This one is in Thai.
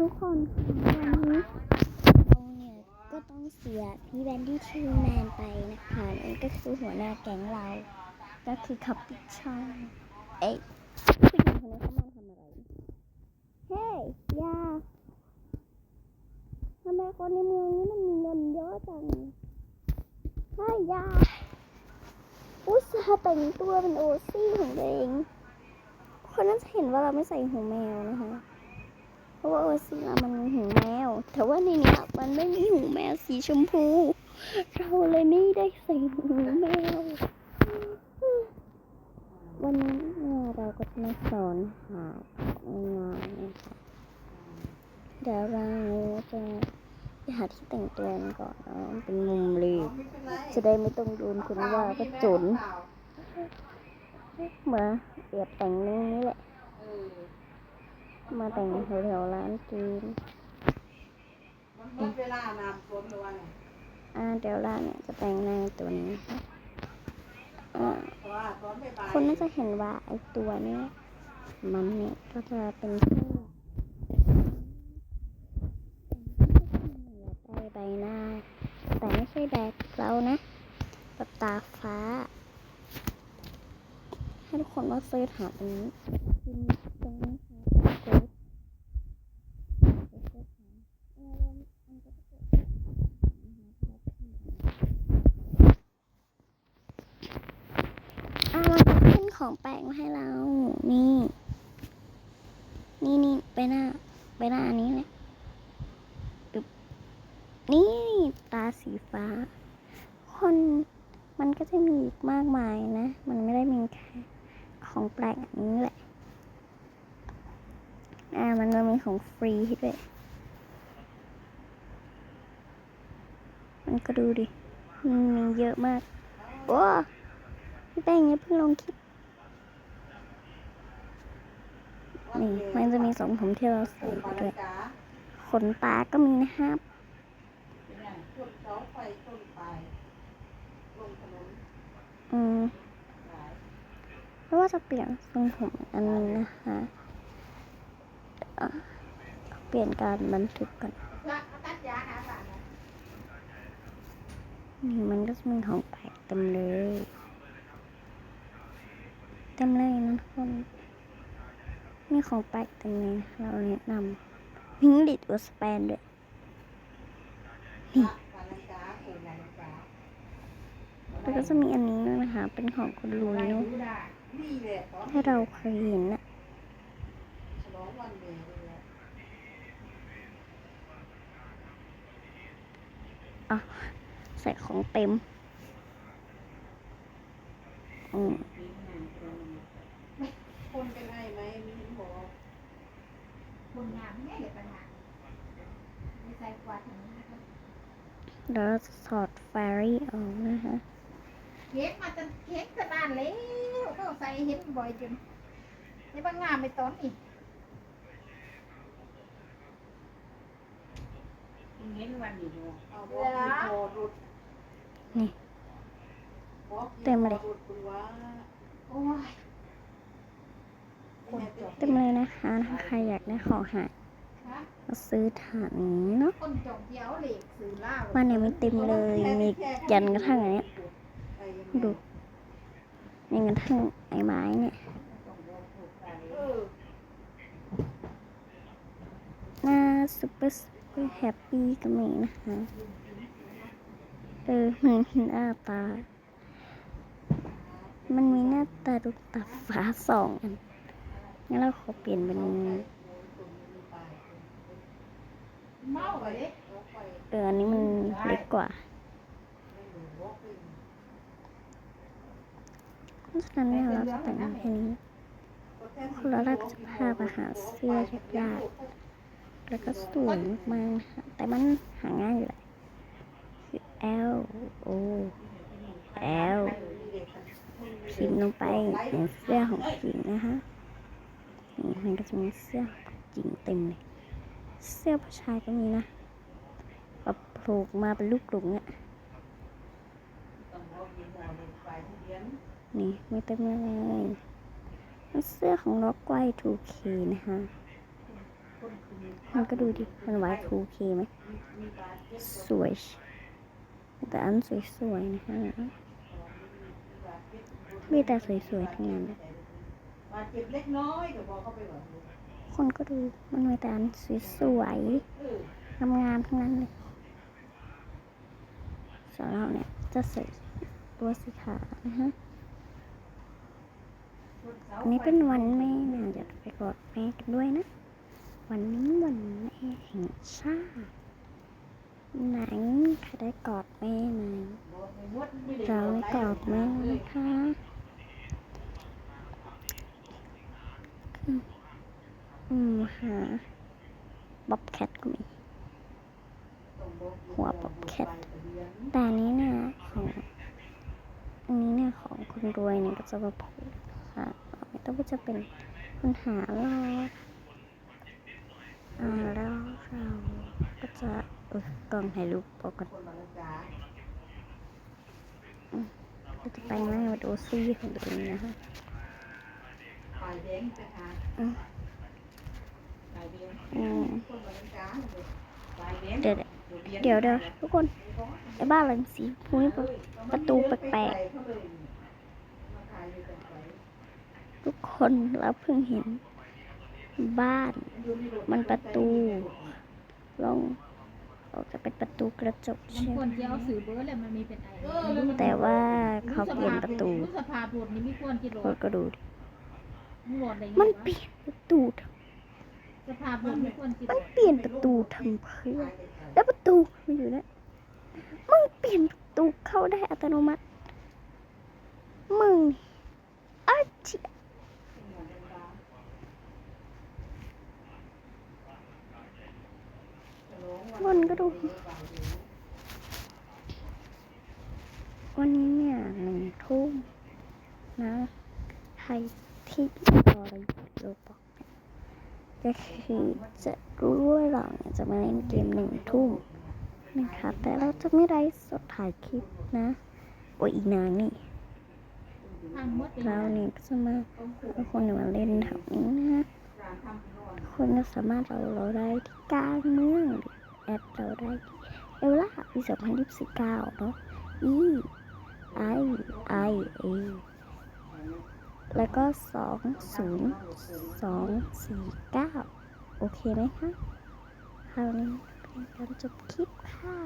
ทุกคนวันนี้เราเนี่ยก็ต้องเสียพี่แบนดี้ทีมแมนไปนะคะนั่นก็คือหัวหน้าแก๊งเรา ก็คือคับปิช่องเอ้ยผู้หญิงคนนั้นเขามาทำอะไร เฮ้ยยาทำไมคนในเมืองนี้มันมีเงินเยอะจังเฮ้ยยาอุตส่าห์แต่งตัวเป็นโอซี่ของตัวเองคนนั้นจะเห็นว่าเราไม่ใส่หูแมวนะคะ เพราะว่าโอซีเรามันมีหูแมว แต่ว่าในเนี้ยมันไม่มีหูแมวสีชมพู เราเลยไม่ได้ใส่หูแมว วันนี้เราก็จะมาสอนหาง่ายๆนะคะเดี๋ยวเราจะไปหาที่แต่งตัวกันก่อนนะเป็นมุมรีบจะได้ไม่ต้องโดนคนว่าก็จุนมาเอียบแต่งนี่นี่แหละ มาแต่งแถวๆร้านจีน มันหมดเวลานานฝนหรือว่าไงอ่าเดี๋ยวร้านเนี่ยจะแต่งในตัวนี้ค่ะอ่า เพราะว่าตอนบ่ายๆคนน่าจะเห็นว่าไอตัวเนี้ยมันเนี่ยก็จะเป็นเสื้อใต้ใบหน้า แต่ไม่ใช่แบบเรานะแบบตาฟ้า ให้ทุกคนว่าเสิร์ชหาตรงนี้พิมพ์ตรงนี้ค่ะกดเออมันก็จะเกิดอะมันก็ ของแปลกมาให้เรา นี่ นี่นี่ไปหน้า ไปหน้าอันนี้เลยนี่ตาสีฟ้า คนมันก็จะมีอีกมากมายนะ มันไม่ได้มีแค่ของแปลกอันนี้แหละ อ่า มันก็มีของฟรีด้วย มันก็ดูดิ มันมีเยอะมาก โอ้พี่แป้งอย่าเพิ่งลงคลิป นี่มันจะมีสองผมที่เราใส่ด้วยขนตาก็มีนะครับเป็นไงจุดเสาไฟต้นไปลงถนนอืมหลายเพราะว่าจะเปลี่ยนทรงผมอันนี้นะคะเปลี่ยนการบันทึกก่อนละตัดยาหาบ้านนะนี่มันก็จะมีของแปลกเต็มเลยเต็มเลยนะทุกคน ของแปลกเต็มเลยนะเราแนะนำพิงดิดอุสแปนด้วยนละจ๋าเออบ้านละจ๋าแล้วก็จะมีอันนี้ด้วยนะคะ เป็นของคุณลุยเนาะถ้าเราเคยเห็นนะฉลอะอะ ใส่ของเต็ม อืมคนเป็นไงไหมมีเห็นบอก คนงามแม่เด็กปัญหาไม่ใส่กวาดอย่างนี้นะคะแล้วเราจะถอดแฟรี่ออกนะคะเค้กมาจนเค้กจะนานแล้วก็ใส่เห็นบ่อยจนนี่บางงามไปตอนนี้เห็นวันนี้บอกเอาบอกมีโทรรุดนี่บอกเต็มเลยโทรรุดคุณว่าโอ้ยคนจบเต็มเลย นะคะ ถ้าใครอยากได้ของหายฮะก็ซื้อถาดนี้เนาะคนจบเดียวเหล็กสื่อล่าว่าเนี่ยไม่เต็มเลย มียันกระทั่งอันเนี้ยไปยังไงดูมีกระทั่งไอ้ไม้เนี่ยเออหน้าซุปเปอร์ซุปเปอร์แฮปปี้ก็มีนะคะ เออมันมีหน้าตา มันมีหน้าตาลูกตาฟ้าสองอัน งั้นเราขอเปลี่ยนเป็นเอออันนี้มันเล็กกว่าเพราะฉะนั้นเนี่ยเราจะแต่งแค่นี้แล้วเราก็จะพาไปหาเสื้อยากๆแล้วก็สวยมากๆนะแต่มันหาง่ายอยู่แหละคือ L O L พิมพ์ลงไปเป็นเสื้อของผู้หญิงนะคะ นี่มันก็จะมีเสื้อของผู้หญิงเต็มเลย เสื้อผู้ชายก็มีนะแบบโผล่มาเป็นลูกหลงเนี่ยนี่ไม่เต็มเลยเสื้อของล็อกไกว 2K นะคะคนมันก็ดูดิ มันวาย 2K ไหม สวย แต่อันสวยๆนะคะมีแต่สวยๆทั้งนั้นเลย บาดเจ็บเล็กน้อยก็บอกเขาไปก่อนคนก็ดูมันมีแต่อันสวยเออๆงามๆทั้งนั้นเลยส่วนเราเนี่ยจะใส่ตัวสีขาวนะฮะอันนี้เป็นวันแม่นะเดี๋ยวไปกอดแม่กันด้วยนะ วันนี้วันแม่แห่งชาติไหนใครได้กอดแม่ไหมเราได้กอดแม่นะคะ อืมหาบ๊อบแคทก็มี หัวป๊อปแคทแต่นี้เนี่ยของอันนี้เนี่ยของคนรวยเนี่ยก็จะมาพูดค่ะไม่ต้องว่าจะเป็นปัญหาเราอ่าแล้วเราก็จะเออกล้องถ่ายรูปปกติคนมาแล้วจ้าก็จะไปหน้ามาดูซี่ของตัวเองนะคะ แดงไปหาอืมปลายแดงอืมคนมาแล้วจ้าเลยปลายแดงเดี๋ยวเดี๋ยวเดี๋ยวทุกคนไอ้บ้านหลังสีพวกนี้ปะประตูแปลกทุกคนเราเพิ่งเห็น บ้าน มันประตูลองออกจะเป็นประตูกระจกมันใช่คไหมวรจะเอาสื่อเบอร์แหละมันมีเป็นไอแต่ว่าเขาเปลี่ยนประตูรู้สภาพรถนี่ไม่ควรกิโลคนก็ดูดิ มึงรถอะไรมันเงี้ยเปลี่ยนประตูทำสภาพรถไม่ควรกิโลมันเปลี่ยนประตูทำเพื่อแล้วประตูมันอยู่นะมึงเปลี่ยนประตูเข้าได้อัตโนมัติ มึงอาเจียมันก็ดูวันนี้เนี่ยหนึ่งทุ่มนะใคร ที่รอเราอยู่โรบอกเนี่ยก็คือจะรู้ว่าเราเนี่ยจะมาเล่นเกมหนึ่งทุ่มนะคะแต่เราจะไม่ได้สดถ่ายคลิปนะโอ้ยอีนางนี่ทางมดเราเนี่ยก็จะมาเอาคนเนี่ยมาเล่นแถวนี้นะคนก็สามารถเราเราได้ที่กลางเมืองหรือแอดเราได้ที่เอลล่าปีสองพันยี่สิบเก้าเนาะ E I I A แล้วก็สองศูนย์สอ แล้วก็ 20249 โอเคไหมคะคราวนี้เป็นการจบคลิปค่ะ